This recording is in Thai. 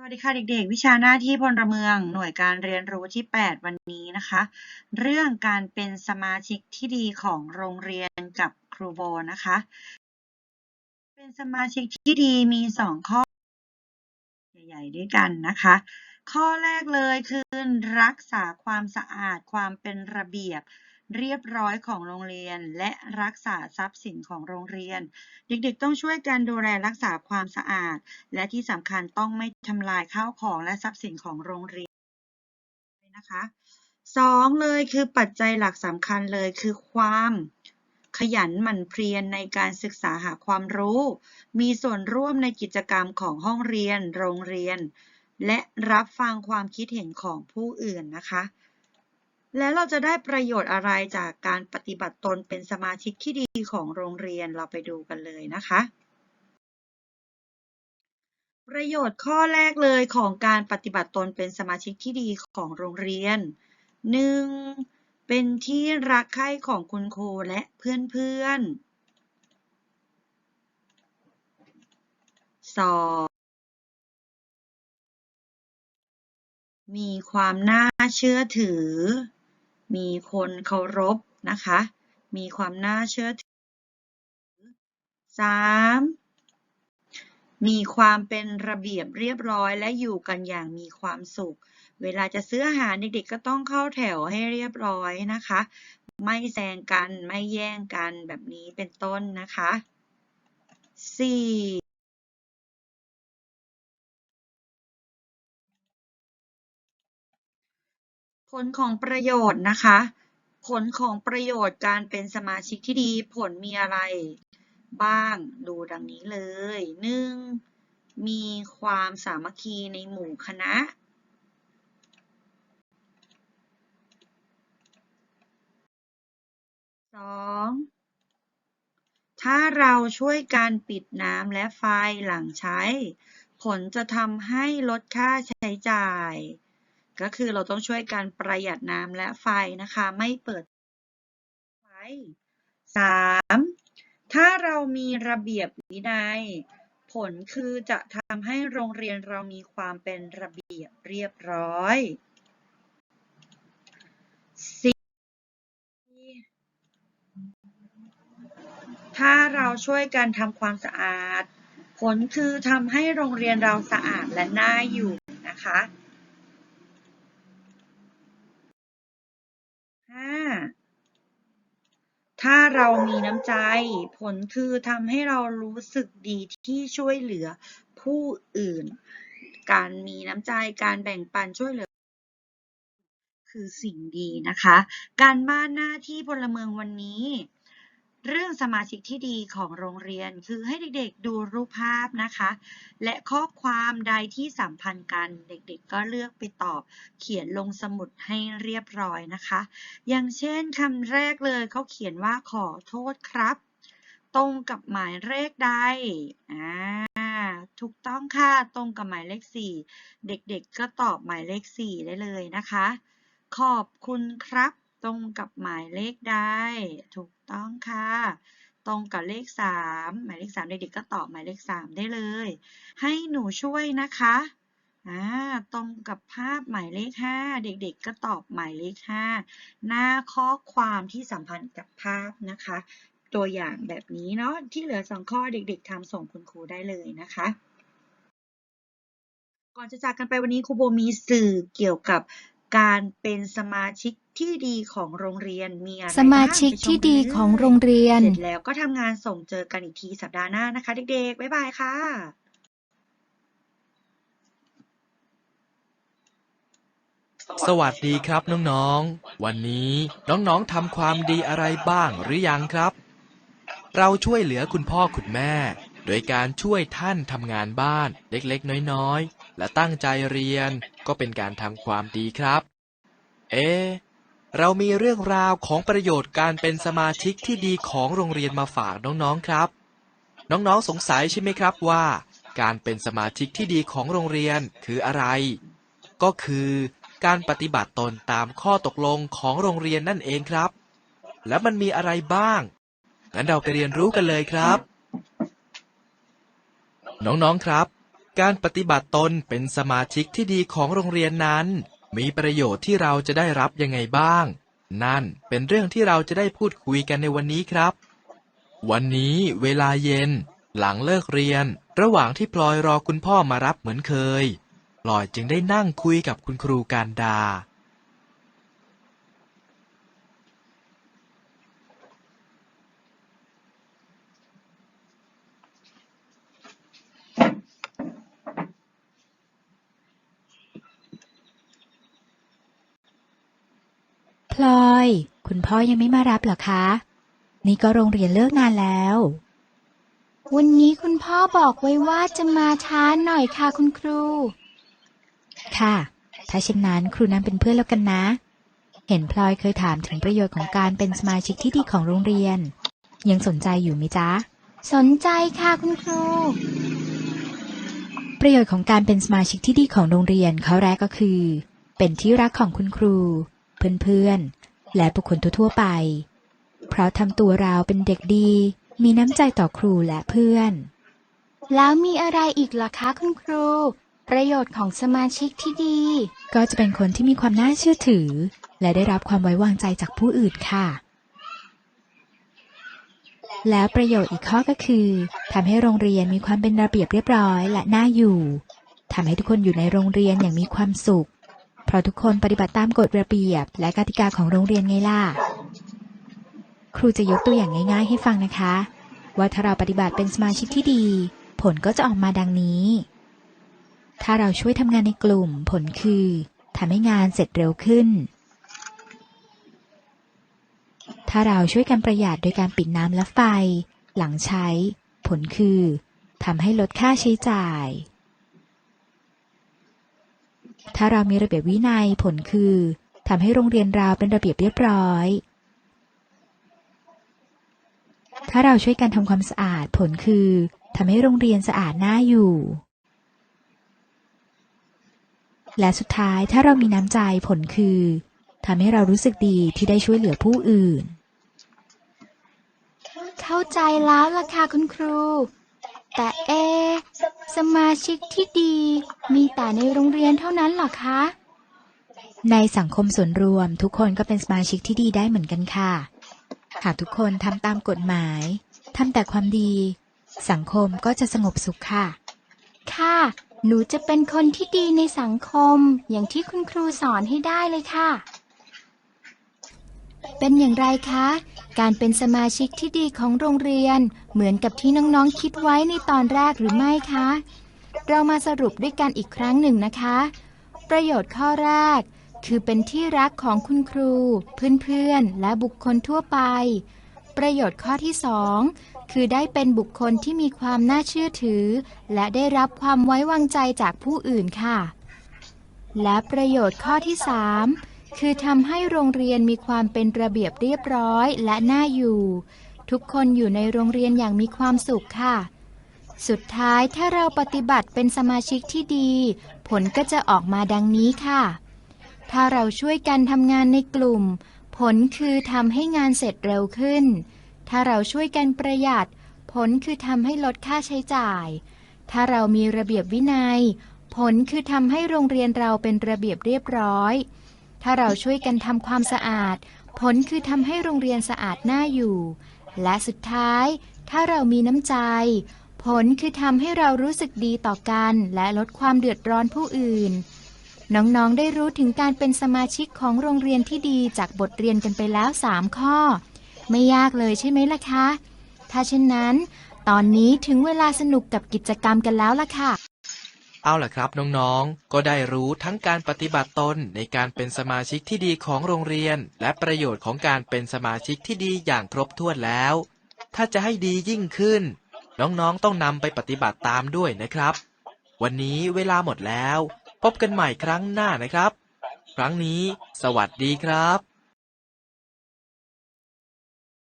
สวัสดีค่ะเด็กๆ วิชาหน้าที่พลเมืองหน่วยการเรียนรู้ที่ 8 วันนี้นะคะ เรื่องการเป็นสมาชิกที่ดีของโรงเรียนกับครูโบนะคะ เป็นสมาชิกที่ดีมี 2 ข้อ ใหญ่ๆด้วยกันนะคะ ข้อแรกเลยคือรักษาความสะอาดความเป็นระเบียบ เรียบร้อยของโรงเรียน และรักษาทรัพย์สินของโรงเรียน เด็กๆ ต้องช่วยกันดูแลรักษาความสะอาด และที่สำคัญต้องไม่ทำลายข้าวของและทรัพย์สินของโรงเรียนนะคะสองเลยคือปัจจัยหลักสำคัญเลยคือความขยันหมั่นเพียรในการศึกษาหาความรู้ มีส่วนร่วมในกิจกรรมของห้องเรียน โรงเรียน และรับฟังความคิดเห็นของผู้อื่นนะคะ และเราจะได้ประโยชน์อะไรจากการปฏิบัติตนเป็นสมาชิกที่ดีของโรงเรียนเราไปดูกันเลยนะคะ ประโยชน์ข้อแรกเลยของการปฏิบัติตนเป็นสมาชิกที่ดีของโรงเรียน 1. เป็นที่รักใคร่ของคุณครูและเพื่อนๆ 2. มีความน่าเชื่อถือ มีคนเคารพนะคะ มีความน่าเชื่อถือ 3. มีความเป็นระเบียบเรียบร้อยและอยู่กันอย่างมีความสุข เวลาจะซื้ออาหารเด็กๆก็ต้องเข้าแถวให้เรียบร้อยนะคะ ไม่แซงกันไม่แย่งกันแบบนี้เป็นต้นนะคะ 4. ผลของประโยชน์นะคะ ผลของประโยชน์การเป็นสมาชิกที่ดีผลมีอะไรบ้างดูดังนี้เลย 1. มีความสามัคคีในหมู่คณะ 2. ถ้าเราช่วยการปิดน้ำและไฟหลังใช้ ผลจะทำให้ลดค่าใช้จ่าย ก็คือเราต้องช่วยการประหยัดน้ำและไฟนะคะ ไม่เปิดไฟ 3. ถ้าเรามีระเบียบวินัย ผลคือจะทำให้โรงเรียนเรามีความเป็นระเบียบเรียบร้อยถ้าเราช่วยกันทำความสะอาด ผลคือทำให้โรงเรียนเราสะอาดและน่าอยู่นะคะ ถ้าเรามีน้ำใจ ผลคือทำให้เรารู้สึกดีที่ช่วยเหลือผู้อื่น การมีน้ำใจ การแบ่งปันช่วยเหลือ คือสิ่งดีนะคะ การบ้านหน้าที่พลเมืองวันนี้ เรื่องสมาชิกที่ดีของโรงเรียน คือให้เด็กๆดูรูปภาพนะคะ และข้อความใดที่สัมพันธ์กัน เด็กๆก็เลือกไปตอบเขียนลงสมุดให้เรียบร้อยนะคะ อย่างเช่นคำแรกเลยเขาเขียนว่าขอโทษครับ ตรงกับหมายเลขใดอ่าถูกต้องค่ะตรงกับหมายเลข 4 เด็กๆก็ตอบหมายเลข 4 ได้เลยนะคะ ขอบคุณครับ ตรงกับหมายเลขใด ถูกต้องค่ะ ตรงกับเลข 3 หมายเลข 3 เด็กๆก็ตอบหมายเลข 3 ได้เลย ให้หนูช่วยนะคะอ่าตรงกับภาพหมายเลข 5 เด็กๆ ก็ตอบหมายเลข 5 หน้าข้อความที่สัมพันธ์กับภาพนะคะ ตัวอย่างแบบนี้เนาะที่เหลือ 2 ข้อเด็ก ๆทำส่งคุณครูได้เลยนะคะก่อนจะจากกันไปวันนี้ครูโบมีสื่อเกี่ยวกับการเป็นสมาชิก ที่ดีของโรงเรียนมีอะไรสมาชิกบ้งไปชที่กันดีเลยของโรงเรียน เสร็จแล้วก็ทำงานส่งเจอกันอีกทีสัปดาห์หน้านะคะ เด็กๆ บ๊ายบายค่ะสวัสดีครับน้องๆ วันนี้น้องๆทำความดีอะไรบ้างหรือยังครับ เราช่วยเหลือคุณพ่อคุณแม่ โดยการช่วยท่านทำงานบ้านเล็กๆ น้อยๆ และตั้งใจเรียนก็เป็นการทำความดีครับ เอ๊ะ เรามีเรื่องราวของประโยชน์การเป็นสมาชิกที่ดีของโรงเรียนมาฝากน้องๆครับ น้องๆสงสัยใช่ไหมครับว่า การเป็นสมาชิกที่ดีของโรงเรียนคืออะไร ก็คือการปฏิบัติตนตามข้อตกลงของโรงเรียนนั่นเองครับ แล้วมันมีอะไรบ้าง งั้นเราไปเรียนรู้กันเลยครับ น้องๆครับ การปฏิบัติตนเป็นสมาชิกที่ดีของโรงเรียนนั้น มีประโยชน์ที่เราจะได้รับยังไงบ้าง นั่นเป็นเรื่องที่เราจะได้พูดคุยกันในวันนี้ครับ วันนี้เวลาเย็น หลังเลิกเรียน ระหว่างที่พลอยรอคุณพ่อมารับเหมือนเคย พลอยจึงได้นั่งคุยกับคุณครูการดา ลอย คุณพ่อยังไม่มารับเหรอคะ นี่ก็โรงเรียนเลิกนานแล้ว วันนี้คุณพ่อบอกไว้ว่าจะมาช้าหน่อยค่ะคุณครู ค่ะ ถ้าเช่นนั้นครูนั้นเป็นเพื่อนแล้วกันนะ เห็นพลอยเคยถามถึงประโยชน์ของการเป็นสมาชิกที่ดีของโรงเรียน ยังสนใจอยู่ไหมจ๊ะ สนใจค่ะคุณครู ประโยชน์ของการเป็นสมาชิกที่ดีของโรงเรียนข้อแรกก็คือ เป็นที่รักของคุณครู เพื่อนๆ และบุคคลทั่วๆไป เพราะทำตัวเราเป็นเด็กดี มีน้ำใจต่อครูและเพื่อน แล้วมีอะไรอีกล่ะคะคุณครู ประโยชน์ของสมาชิกที่ดี ก็จะเป็นคนที่มีความน่าเชื่อถือ และได้รับความไว้วางใจจากผู้อื่นค่ะ แล้วประโยชน์อีกข้อก็คือทำให้โรงเรียนมีความเป็นระเบียบเรียบร้อยและน่าอยู่ทำให้ทุกคนอยู่ในโรงเรียนอย่างมีความสุข เพราะทุกคนปฏิบัติตามกฎระเบียบ และกติกาของโรงเรียนไงล่ะ ครูจะยกตัวอย่างง่าย ๆ ให้ฟังนะคะ ว่าถ้าเราปฏิบัติเป็นสมาชิกที่ดี ผลก็จะออกมาดังนี้ ถ้าเราช่วยทำงานในกลุ่ม ผลคือทำให้งานเสร็จเร็วขึ้น ถ้าเราช่วยกันประหยัดโดยการปิดน้ำและไฟ หลังใช้ ผลคือทำให้ลดค่าใช้จ่าย ถ้าเรามีระเบียบวินัยผลคือทำให้โรงเรียนเราเป็นระเบียบเรียบร้อย ถ้าเราช่วยกันทำความสะอาดผลคือทำให้โรงเรียนสะอาดน่าอยู่ และสุดท้ายถ้าเรามีน้ำใจผลคือทำให้เรารู้สึกดีที่ได้ช่วยเหลือผู้อื่น เข้าใจแล้วล่ะค่ะคุณครู แต่เอะสมาชิกที่ดีมีแต่ในโรงเรียนเท่านั้นเหรอคะ ในสังคมส่วนรวมทุกคนก็เป็นสมาชิกที่ดีได้เหมือนกันค่ะ หากทุกคนทำตามกฎหมายทำแต่ความดี สังคมก็จะสงบสุขค่ะ ค่ะ หนูจะเป็นคนที่ดีในสังคม อย่างที่คุณครูสอนให้ได้เลยค่ะ เป็นอย่างไรคะ การเป็นสมาชิกที่ดีของโรงเรียน เหมือนกับที่น้องๆคิดไว้ในตอนแรกหรือไม่คะ เรามาสรุปด้วยกันอีกครั้งหนึ่งนะคะ ประโยชน์ข้อแรก คือเป็นที่รักของคุณครู เพื่อนๆ และบุคคลทั่วไป ประโยชน์ข้อที่สองคือได้เป็นบุคคลที่มีความน่าเชื่อถือ และได้รับความไว้วางใจจากผู้อื่นค่ะ และประโยชน์ข้อที่ 3 คือทำให้โรงเรียนมีความเป็นระเบียบเรียบร้อยและน่าอยู่ ทุกคนอยู่ในโรงเรียนอย่างมีความสุขค่ะ สุดท้ายถ้าเราปฏิบัติเป็นสมาชิกที่ดี ผลก็จะออกมาดังนี้ค่ะ ถ้าเราช่วยกันทำงานในกลุ่ม ผลคือทำให้งานเสร็จเร็วขึ้น ถ้าเราช่วยกันประหยัด ผลคือทำให้ลดค่าใช้จ่าย ถ้าเรามีระเบียบวินัย ผลคือทำให้โรงเรียนเราเป็นระเบียบเรียบร้อย ถ้าเราช่วยกันทำความสะอาด ผลคือทำให้โรงเรียนสะอาดน่าอยู่ และสุดท้าย ถ้าเรามีน้ำใจ ผลคือทำให้เรารู้สึกดีต่อกันและลดความเดือดร้อนผู้อื่น น้องๆ ได้รู้ถึงการเป็นสมาชิกของโรงเรียนที่ดีจากบทเรียนกันไปแล้ว 3 ข้อ ไม่ยากเลยใช่ไหมล่ะคะ ถ้าเช่นนั้น ตอนนี้ถึงเวลาสนุกกับกิจกรรมกันแล้วล่ะค่ะ เอาล่ะครับน้องๆ ก็ได้รู้ทั้งการปฏิบัติตนในการเป็นสมาชิกที่ดีของโรงเรียน และประโยชน์ของการเป็นสมาชิกที่ดีอย่างครบถ้วนแล้ว ถ้าจะให้ดียิ่งขึ้น น้องๆ ต้องนำไปปฏิบัติตามด้วยนะครับ วันนี้เวลาหมดแล้ว พบกันใหม่ครั้งหน้านะครับ ครั้งนี้ สวัสดีครับ